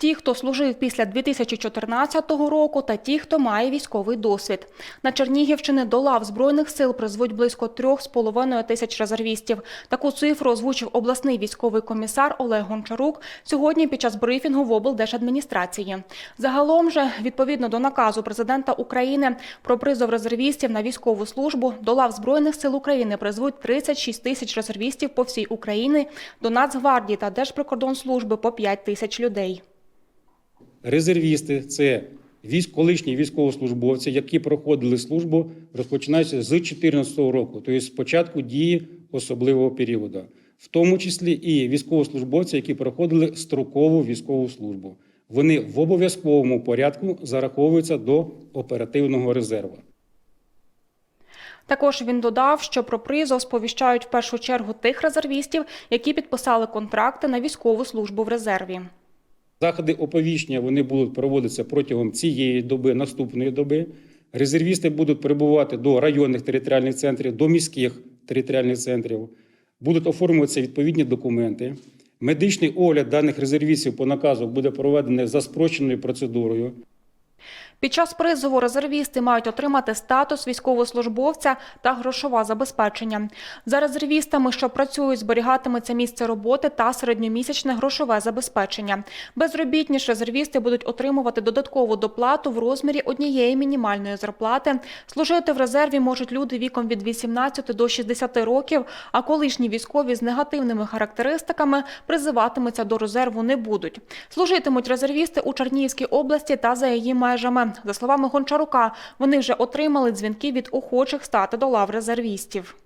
Ті, хто служив після 2014 року, та ті, хто має військовий досвід. На Чернігівщини до лав Збройних сил призвуть близько 3,5 тисяч резервістів. Таку цифру озвучив обласний військовий комісар Олег Гончарук сьогодні під час брифінгу в облдержадміністрації. Загалом же, відповідно до наказу президента України про призов резервістів на військову службу, до лав Збройних сил України призвуть 36 тисяч резервістів по всій Україні, до Нацгвардії та Держприкордонслужби по 5 тисяч людей. Резервісти це військ, колишні військовослужбовці, які проходили службу, розпочинаючи з 2014 року, тобто з початку дії особливого періоду, в тому числі і військовослужбовці, які проходили строкову військову службу. Вони в обов'язковому порядку зараховуються до оперативного резерву. Також він додав, що про призов сповіщають в першу чергу тих резервістів, які підписали контракти на військову службу в резерві. Заходи оповіщення вони будуть проводитися протягом цієї доби, наступної доби. Резервісти будуть прибувати до районних територіальних центрів, до міських територіальних центрів. Будуть оформлюватися відповідні документи. Медичний огляд даних резервістів по наказу буде проведений за спрощеною процедурою. Під час призову резервісти мають отримати статус військовослужбовця та грошове забезпечення. За резервістами, що працюють, зберігатиметься місце роботи та середньомісячне грошове забезпечення. Безробітні ж резервісти будуть отримувати додаткову доплату в розмірі однієї мінімальної зарплати. Служити в резерві можуть люди віком від 18 до 60 років, а колишні військові з негативними характеристиками призиватимуться до резерву не будуть. Служитимуть резервісти у Чернігівській області та за її межами. За словами Гончарука, вони вже отримали дзвінки від охочих стати до лав резервістів.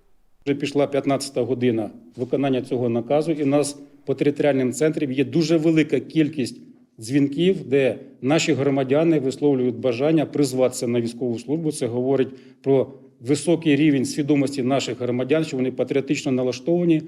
Вже пішла 15-та година виконання цього наказу, і в нас по територіальним центрам є дуже велика кількість дзвінків, де наші громадяни висловлюють бажання призватися на військову службу. Це говорить про високий рівень свідомості наших громадян, що вони патріотично налаштовані.